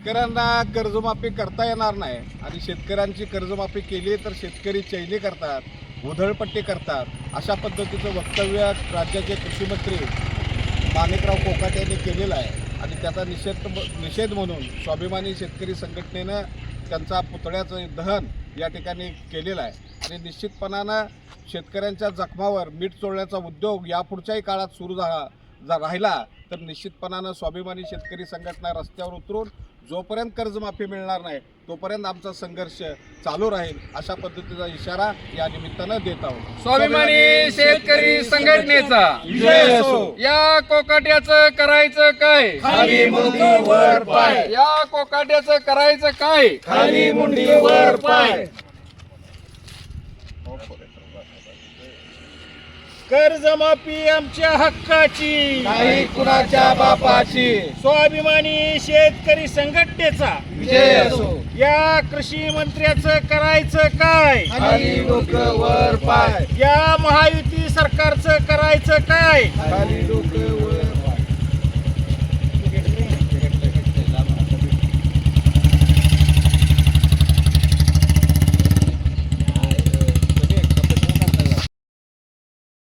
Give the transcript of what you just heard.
शेतकऱ्यांना कर्जमाफी करता येणार नाही आणि शेतकऱ्यांची कर्जमाफी केली तर शेतकरी चैनी करतात उधळपट्टी करतात अशा पद्धतीचं वक्तव्य राज्याचे कृषीमंत्री माणिकराव कोकाटे यांनी केलेलं आहे. आणि त्याचा निषेध निषेध म्हणून स्वाभिमानी शेतकरी संघटनेनं त्यांचा पुतळ्याचं दहन या ठिकाणी केलेलं आहे. आणि निश्चितपणानं शेतकऱ्यांच्या जखमावर मीठ चोळण्याचा उद्योग यापुढच्याही काळात सुरू झाला जा राहिला तर निश्चितपणानं स्वाभिमानी शेतकरी संघटना रस्त्यावर उतरून जोपर्यंत कर्जमाफी मिळणार नाही तोपर्यंत आमचा संघर्ष चालू राहील अशा पद्धतीचा इशारा या निमित्तानं देत आहोत. स्वाभिमानी शेतकरी संघटनेचा. या कोकाट्याचं करायचं काय? खाली पाय. या कोकाट्याचं करायचं काय? खाली मुंडी वर पाय. कर्जमाफी आमच्या हक्काची. नाही कुणाच्या बापाची. स्वाभिमानी शेतकरी संघटनेचा. विजय असो. या कृषी मंत्र्याचं करायचं काय? खाली लोक वर पाय. या महायुती सरकारचं करायचं काय? खाली